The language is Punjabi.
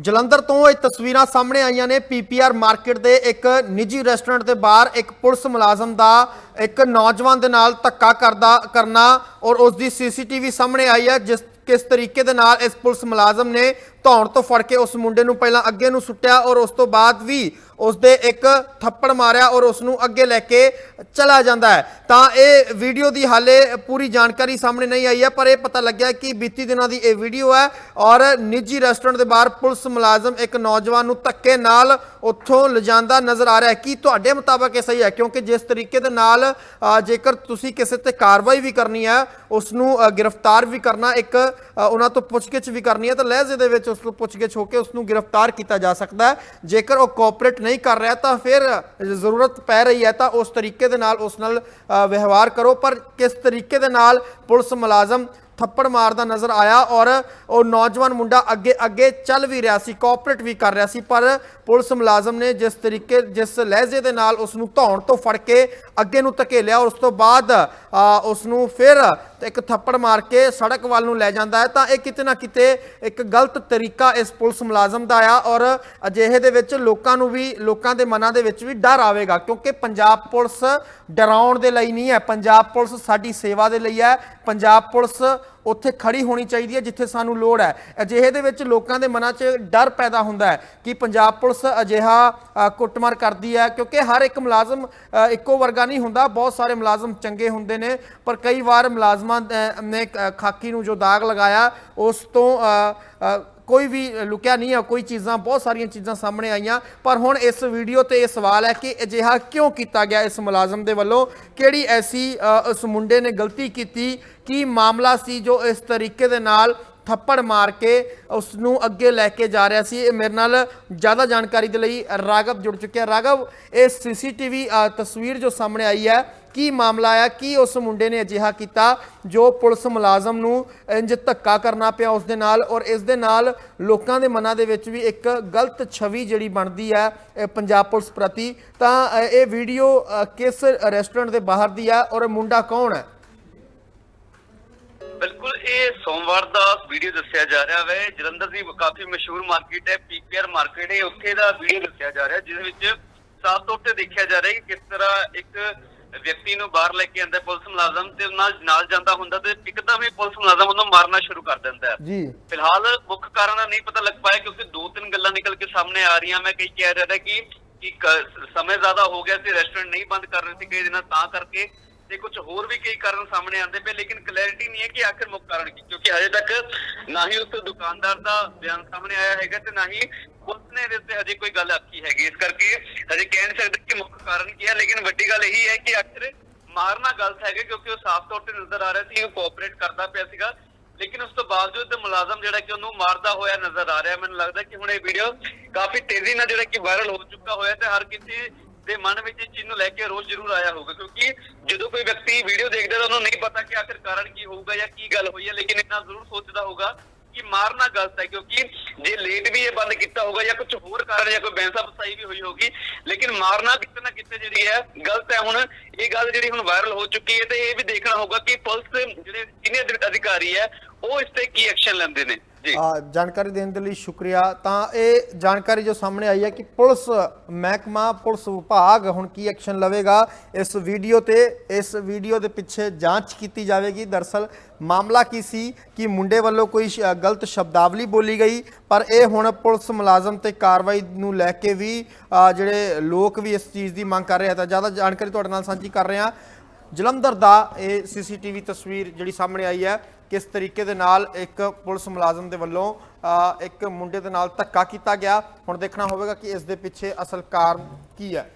ਜਲੰਧਰ ਤੋਂ ਇਹ ਤਸਵੀਰਾਂ ਸਾਹਮਣੇ ਆਈਆਂ ਨੇ। ਪੀਪੀਆਰ ਮਾਰਕੀਟ ਦੇ ਇੱਕ ਨਿੱਜੀ ਰੈਸਟੋਰੈਂਟ ਦੇ ਬਾਹਰ ਇੱਕ ਪੁਲਿਸ ਮੁਲਾਜ਼ਮ ਦਾ ਇੱਕ ਨੌਜਵਾਨ ਦੇ ਨਾਲ ਧੱਕਾ ਕਰਦਾ, ਕਰਨਾ ਔਰ ਉਸ ਦੀ ਸੀਸੀਟੀਵੀ ਸਾਹਮਣੇ ਆਈ ਹੈ, ਜਿਸ, ਕਿਸ ਤਰੀਕੇ ਦੇ ਨਾਲ ਇਸ ਪੁਲਿਸ ਮੁਲਾਜ਼ਮ ਨੇ ਧੌਣ ਤੋਂ ਫੜ ਕੇ ਉਸ ਮੁੰਡੇ ਨੂੰ ਪਹਿਲਾਂ ਅੱਗੇ ਨੂੰ ਸੁੱਟਿਆ ਔਰ ਉਸ ਤੋਂ ਬਾਅਦ ਵੀ ਉਸ ਦੇ ਇੱਕ ਥੱਪੜ ਮਾਰਿਆ ਔਰ ਉਸ ਨੂੰ ਅੱਗੇ ਲੈ ਕੇ ਚਲਾ ਜਾਂਦਾ ਹੈ। ਤਾਂ ਇਹ ਵੀਡੀਓ ਦੀ ਹਾਲੇ ਪੂਰੀ ਜਾਣਕਾਰੀ ਸਾਹਮਣੇ ਨਹੀਂ ਆਈ ਹੈ, ਪਰ ਇਹ ਪਤਾ ਲੱਗਿਆ ਕਿ ਬੀਤੀ ਦਿਨਾਂ ਦੀ ਇਹ ਵੀਡੀਓ ਹੈ ਔਰ ਨਿੱਜੀ ਰੈਸਟੋਰੈਂਟ ਦੇ ਬਾਹਰ ਪੁਲਿਸ ਮੁਲਾਜ਼ਮ ਇੱਕ ਨੌਜਵਾਨ ਨੂੰ ਧੱਕੇ ਨਾਲ ਉੱਥੋਂ ਲਿਜਾਂਦਾ ਨਜ਼ਰ ਆ ਰਿਹਾ ਹੈ। ਕੀ ਤੁਹਾਡੇ ਮੁਤਾਬਕ ਇਹ ਸਹੀ ਹੈ? ਕਿਉਂਕਿ ਜਿਸ ਤਰੀਕੇ ਦੇ ਨਾਲ ਜੇਕਰ ਤੁਸੀਂ ਕਿਸੇ ਤੇ ਕਾਰਵਾਈ ਵੀ ਕਰਨੀ ਹੈ ਉਸ ਨੂੰ ਗ੍ਰਿਫਤਾਰ ਵੀ ਕਰਨਾ, ਇੱਕ ਉਹਨਾਂ ਤੋਂ ਪੁੱਛਗਿੱਛ ਵੀ ਕਰਨੀ ਹੈ, ਤਾਂ ਲਹਿਜ਼ੇ ਦੇ ਵਿੱਚ ਉਸ ਤੋਂ ਪੁੱਛਗਿੱਛ ਹੋ ਕੇ ਉਸ ਨੂੰ ਗ੍ਰਿਫਤਾਰ ਕੀਤਾ ਜਾ ਸਕਦਾ ਹੈ। ਜੇਕਰ ਉਹ ਕੋਆਪਰੇਟ ਨਹੀਂ ਕਰ ਰਿਹਾ ਤਾਂ ਫਿਰ ਜ਼ਰੂਰਤ ਪੈ ਰਹੀ ਹੈ ਤਾਂ ਉਸ ਤਰੀਕੇ ਦੇ ਨਾਲ ਉਸ ਨਾਲ ਵਿਵਹਾਰ ਕਰੋ। ਪਰ ਕਿਸ ਤਰੀਕੇ ਦੇ ਨਾਲ ਪੁਲਿਸ ਮੁਲਾਜ਼ਮ ਥੱਪੜ ਮਾਰਦਾ ਨਜ਼ਰ ਆਇਆ ਔਰ ਉਹ ਨੌਜਵਾਨ ਮੁੰਡਾ ਅੱਗੇ ਅੱਗੇ ਚੱਲ ਵੀ ਰਿਹਾ ਸੀ ਕੋਆਪਰੇਟ ਵੀ ਕਰ ਰਿਹਾ ਸੀ ਪਰ ਪੁਲਿਸ ਮੁਲਾਜ਼ਮ ਨੇ ਜਿਸ ਤਰੀਕੇ ਜਿਸ ਲਹਿਜੇ ਦੇ ਨਾਲ ਉਸ ਨੂੰ ਧੌਣ ਤੋਂ ਫੜ ਕੇ ਅੱਗੇ ਨੂੰ ਧਕੇਲਿਆ ਔਰ ਉਸ ਤੋਂ ਬਾਅਦ ਆ, ਉਸ ਨੂੰ ਫਿਰ ਇੱਕ ਥੱਪੜ ਮਾਰ ਕੇ ਸੜਕ ਵੱਲ ਨੂੰ ਲੈ ਜਾਂਦਾ ਹੈ, ਤਾਂ ਇਹ ਕਿਤੇ ਨਾ ਕਿਤੇ ਇੱਕ ਗਲਤ ਤਰੀਕਾ ਇਸ ਪੁਲਿਸ ਮੁਲਾਜ਼ਮ ਦਾ ਆ ਔਰ ਅਜਿਹੇ ਦੇ ਵਿੱਚ ਲੋਕਾਂ ਨੂੰ ਵੀ, ਲੋਕਾਂ ਦੇ ਮਨਾਂ ਦੇ ਵਿੱਚ ਵੀ ਡਰ ਆਵੇਗਾ, ਕਿਉਂਕਿ ਪੰਜਾਬ ਪੁਲਿਸ ਡਰਾਉਣ ਦੇ ਲਈ ਨਹੀਂ ਹੈ, ਪੰਜਾਬ ਪੁਲਿਸ ਸਾਡੀ ਸੇਵਾ ਦੇ ਲਈ ਹੈ, ਪੰਜਾਬ ਪੁਲਿਸ ਉੱਥੇ ਖੜੀ ਹੋਣੀ ਚਾਹੀਦੀ ਹੈ ਜਿੱਥੇ ਸਾਨੂੰ ਲੋੜ ਹੈ। ਅਜਿਹੇ ਦੇ ਵਿੱਚ ਲੋਕਾਂ ਦੇ ਮਨਾਂ 'ਚ ਡਰ ਪੈਦਾ ਹੁੰਦਾ ਹੈ ਕਿ ਪੰਜਾਬ ਪੁਲਿਸ ਅਜਿਹਾ ਕੁੱਟਮਾਰ ਕਰਦੀ ਹੈ ਕਿਉਂਕਿ ਹਰ ਇੱਕ ਮੁਲਾਜ਼ਮ ਇੱਕੋ ਵਰਗਾ ਨਹੀਂ ਹੁੰਦਾ। ਬਹੁਤ ਸਾਰੇ ਮੁਲਾਜ਼ਮ ਚੰਗੇ ਹੁੰਦੇ ਨੇ, ਪਰ ਕਈ ਵਾਰ ਮੁਲਾਜ਼ਮਾਂ ਨੇ ਖਾਕੀ ਨੂੰ ਜੋ ਦਾਗ ਲਗਾਇਆ, ਉਸ ਤੋਂ ਕੋਈ ਵੀ ਲੁਕਿਆ ਨਹੀਂ ਆ, ਕੋਈ ਚੀਜ਼ਾਂ, ਬਹੁਤ ਸਾਰੀਆਂ ਚੀਜ਼ਾਂ ਸਾਹਮਣੇ ਆਈਆਂ। ਪਰ ਹੁਣ ਇਸ ਵੀਡੀਓ ਤੇ ਇਹ ਸਵਾਲ ਹੈ ਕਿ ਅਜਿਹਾ ਕਿਉਂ ਕੀਤਾ ਗਿਆ ਇਸ ਮੁਲਾਜ਼ਮ ਦੇ ਵੱਲੋਂ? ਕਿਹੜੀ ਐਸੀ ਉਸ ਮੁੰਡੇ ਨੇ ਗਲਤੀ ਕੀਤੀ? ਕੀ ਮਾਮਲਾ ਸੀ ਜੋ ਇਸ ਤਰੀਕੇ ਦੇ ਨਾਲ ਥੱਪੜ ਮਾਰ ਕੇ ਉਸ ਨੂੰ ਅੱਗੇ ਲੈ ਕੇ ਜਾ ਰਿਹਾ ਸੀ? ਇਹ ਮੇਰੇ ਨਾਲ ਜ਼ਿਆਦਾ ਜਾਣਕਾਰੀ ਦੇ ਲਈ ਰਾਗਵ ਜੁੜ ਚੁੱਕਿਆ। ਰਾਗਵ ਇਹ ਸੀਸੀਟੀਵੀ ਤਸਵੀਰ ਜੋ ਸਾਹਮਣੇ ਆਈ ਹੈ ਕੀ ਮਾਮਲਾ ਆ ਕੀ ਉਸ ਮੁੰਡੇ ਨੇ ਅਜਿਹਾ ਕੀਤਾ ਜੋ ਪੁਲਿਸ ਮੁਲਾਜ਼ਮ ਨੂੰ ਇੰਜ ਧੱਕਾ ਕਰਨਾ ਪਿਆ ਉਸ ਦੇ ਨਾਲ? ਔਰ ਇਸ ਦੇ ਨਾਲ ਲੋਕਾਂ ਦੇ ਮਨਾਂ ਦੇ ਵਿੱਚ ਵੀ ਇੱਕ ਗਲਤ ਛਵੀ ਜਿਹੜੀ ਬਣਦੀ ਹੈ ਪੰਜਾਬ ਪੁਲਿਸ ਪ੍ਰਤੀ, ਤਾਂ ਇਹ ਵੀਡੀਓ ਕਿਸ ਰੈਸਟੋਰੈਂਟ ਦੇ ਬਾਹਰ ਦੀ ਹੈ ਔਰ ਮੁੰਡਾ ਕੌਣ ਹੈ? ਬਿਲਕੁਲ, ਇਹ ਸੋਮਵਾਰ ਦਾ ਵੀਡੀਓ ਦੱਸਿਆ ਜਾ ਰਿਹਾ ਹੈ ਜਲੰਧਰ ਦੀ ਕਾਫੀ ਮਸ਼ਹੂਰ ਮਾਰਕੀਟ ਹੈ ਪੀਪੀਆਰ ਮਾਰਕੀਟ। ਹੈ ਉੱਥੇ ਦਾ ਵੀਡੀਓ ਦੱਸਿਆ ਜਾ ਰਿਹਾ ਜਿਸ ਵਿੱਚ ਸਾਫ਼ ਤੌਰ ਤੇ ਦੇਖਿਆ ਜਾ ਰਿਹਾ ਹੈ ਕਿ ਕਿਸ ਤਰ੍ਹਾਂ ਇੱਕ ਵਿਅਕਤੀ ਨੂੰ ਬਾਹਰ ਲੈ ਕੇ ਆਂਦਾ ਪੁਲਿਸ ਮੁਲਾਜ਼ਮ ਤੇ ਨਾਲ ਨਾਲ ਜਾਂਦਾ ਹੁੰਦਾ ਤੇ ਇੱਕਦਮ ਹੀ ਪੁਲਿਸ ਮੁਲਾਜ਼ਮ ਉਹਨੂੰ ਮਾਰਨਾ ਸ਼ੁਰੂ ਕਰ ਦਿੰਦਾ ਜੀ। ਫਿਲਹਾਲ ਮੁੱਖ ਕਾਰਨ ਦਾ ਨਹੀਂ ਪਤਾ ਲੱਗ ਪਾਇਆ ਕਿਉਂਕਿ ਦੋ ਤਿੰਨ ਗੱਲਾਂ ਨਿਕਲ ਕੇ ਸਾਹਮਣੇ ਆ ਰਹੀਆਂ ਮੈਂ ਕਈ ਕਹਿ ਰਿਹਾ ਕ- ਸਮੇਂ ਜ਼ਿਆਦਾ ਹੋ ਗਿਆ ਸੀ ਰੈਸਟੋਰੈਂਟ ਨਹੀਂ ਬੰਦ ਕਰ ਰਹੇ ਸੀ ਕਈ ਦਿਨਾਂ ਤਾਂ ਕਰਕੇ ਤੇ ਕੁਝ ਹੋਰ ਵੀ ਕਈ ਕਾਰਨ ਸਾਹਮਣੇ ਆਉਂਦੇ ਪਏ, ਲੇਕਿਨ ਕਲੈਰਿਟੀ ਨਹੀਂ ਹੈ ਕਿ ਆਖਿਰ ਮੁੱਖ ਕਾਰਨ ਕੀ, ਕਿਉਂਕਿ ਹਜੇ ਤੱਕ ਨਾ ਹੀ ਉਸ ਦੁਕਾਨਦਾਰ ਦਾ ਬਿਆਨ ਸਾਹਮਣੇ ਆਇਆ ਹੈਗਾ ਤੇ ਨਾ ਹੀ ਪੁਲਿਸ ਨੇ ਇਹਦੇ ਉੱਤੇ ਹਜੇ ਕੋਈ ਗੱਲ ਆਖੀ ਹੈਗੀ। ਇਸ ਕਰਕੇ ਹਜੇ ਕਹਿ ਨਹੀਂ ਸਕਦੇ ਕਿ ਮੁੱਖ ਕਾਰਨ ਕੀ ਹੈ, ਲੇਕਿਨ ਵੱਡੀ ਗੱਲ ਇਹੀ ਹੈ ਕਿ ਆਖਿਰ ਮਾਰਨਾ ਗਲਤ ਹੈਗਾ, ਕਿਉਂਕਿ ਉਹ ਸਾਫ਼ ਤੌਰ ਤੇ ਨਜ਼ਰ ਆ ਰਿਹਾ ਸੀ, ਉਹ ਕੋਆਪਰੇਟ ਕਰਦਾ ਪਿਆ ਸੀਗਾ। ਲੇਕਿਨ ਉਸ ਤੋਂ ਬਾਵਜੂਦ ਮੁਲਾਜ਼ਮ ਜਿਹੜਾ ਕਿ ਉਹਨੂੰ ਮਾਰਦਾ ਹੋਇਆ ਨਜ਼ਰ ਆ ਰਿਹਾ ਮੈਨੂੰ ਲੱਗਦਾ ਕਿ ਹੁਣ ਇਹ ਵੀਡੀਓ ਕਾਫੀ ਤੇਜ਼ੀ ਨਾਲ ਜਿਹੜਾ ਕਿ ਵਾਇਰਲ ਹੋ ਚੁੱਕਾ ਹੋਇਆ ਤੇ ਹਰ ਕਿਸੇ ਦੇ ਮਨ ਵਿੱਚ ਇਸ ਚੀਜ਼ ਨੂੰ ਲੈ ਕੇ ਰੋਜ਼ ਜ਼ਰੂਰ ਆਇਆ ਹੋਊਗਾ, ਕਿਉਂਕਿ ਜਦੋਂ ਕੋਈ ਵਿਅਕਤੀ ਵੀਡੀਓ ਦੇਖਦਾ ਤਾਂ ਉਹਨੂੰ ਨਹੀਂ ਪਤਾ ਕਿ ਆਖਿਰ ਕਾਰਨ ਕੀ ਹੋਊਗਾ ਜਾਂ ਕੀ ਗੱਲ ਹੋਈ ਹੈ, ਲੇਕਿਨ ਇੰਨਾ ਜ਼ਰੂਰ ਸੋਚਦਾ ਹੋਊਗਾ ਕਿ ਮਾਰਨਾ ਗਲਤ ਹੈ, ਕਿਉਂਕਿ ਜੇ ਲੇਟ ਵੀ ਇਹ ਬੰਦ ਕੀਤਾ ਹੋਊਗਾ ਜਾਂ ਕੁਝ ਹੋਰ ਕਾਰਨ ਜਾਂ ਕੋਈ ਬੈਂਸਾ ਫਸਾਈ ਵੀ ਹੋਈ ਹੋਗੀ ਲੇਕਿਨ ਮਾਰਨਾ ਕਿਤੇ ਨਾ ਕਿਤੇ ਜਿਹੜੀ ਹੈ ਗਲਤ ਹੈ। ਹੁਣ ਇਹ ਗੱਲ ਜਿਹੜੀ ਹੁਣ ਵਾਇਰਲ ਹੋ ਚੁੱਕੀ ਹੈ ਤੇ ਇਹ ਵੀ ਦੇਖਣਾ ਹੋਊਗਾ ਕਿ ਪੁਲਿਸ ਜਿਹੜੇ ਸੀਨੀਅਰ ਅਧਿਕਾਰੀ ਹੈ, ਉਹ ਇਸ ਤੇ ਕੀ ਐਕਸ਼ਨ ਲੈਂਦੇ ਨੇ। ਜਾਣਕਾਰੀ ਦੇਣ ਦੇ ਲਈ ਸ਼ੁਕਰੀਆ। ਤਾਂ ਇਹ ਜਾਣਕਾਰੀ ਜੋ ਸਾਹਮਣੇ ਆਈ ਹੈ ਕਿ ਪੁਲਿਸ ਮਹਿਕਮਾ, ਪੁਲਿਸ ਵਿਭਾਗ ਹੁਣ ਕੀ ਐਕਸ਼ਨ ਲਵੇਗਾ, ਇਸ ਵੀਡੀਓ ਤੇ, ਇਸ ਵੀਡੀਓ ਦੇ ਪਿੱਛੇ ਜਾਂਚ ਕੀਤੀ ਜਾਵੇਗੀ। ਦਰਸਲ ਮਾਮਲਾ ਕੀ ਸੀ ਕਿ ਮੁੰਡੇ ਵੱਲੋਂ ਕੋਈ ਸ਼- ਗਲਤ ਸ਼ਬਦਾਵਲੀ ਬੋਲੀ ਗਈ, ਪਰ ਇਹ ਹੁਣ ਪੁਲਿਸ ਮੁਲਾਜ਼ਮ ਤੇ ਕਾਰਵਾਈ ਨੂੰ ਲੈ ਕੇ ਵੀ ਜਿਹੜੇ ਲੋਕ ਵੀ ਇਸ ਚੀਜ਼ ਦੀ ਮੰਗ ਕਰ ਰਹੇ ਆ, ਤਾਂ ਜ਼ਿਆਦਾ ਜਾਣਕਾਰੀ ਤੁਹਾਡੇ ਨਾਲ ਸਾਂਝੀ ਕਰ ਰਹੇ ਹਾਂ। ਜਲੰਧਰ ਦਾ ਇਹ ਸੀਸੀਟੀਵੀ ਤਸਵੀਰ ਜਿਹੜੀ ਸਾਹਮਣੇ ਆਈ ਹੈ, ਕਿਸ ਤਰੀਕੇ ਦੇ ਨਾਲ ਇੱਕ ਪੁਲਿਸ ਮੁਲਾਜ਼ਮ ਦੇ ਵੱਲੋਂ ਇੱਕ ਮੁੰਡੇ ਦੇ ਨਾਲ ਧੱਕਾ ਕੀਤਾ ਗਿਆ। ਹੁਣ ਦੇਖਣਾ ਹੋਵੇਗਾ ਕਿ ਇਸ ਦੇ ਪਿੱਛੇ ਅਸਲ ਕਾਰਨ ਕੀ ਹੈ।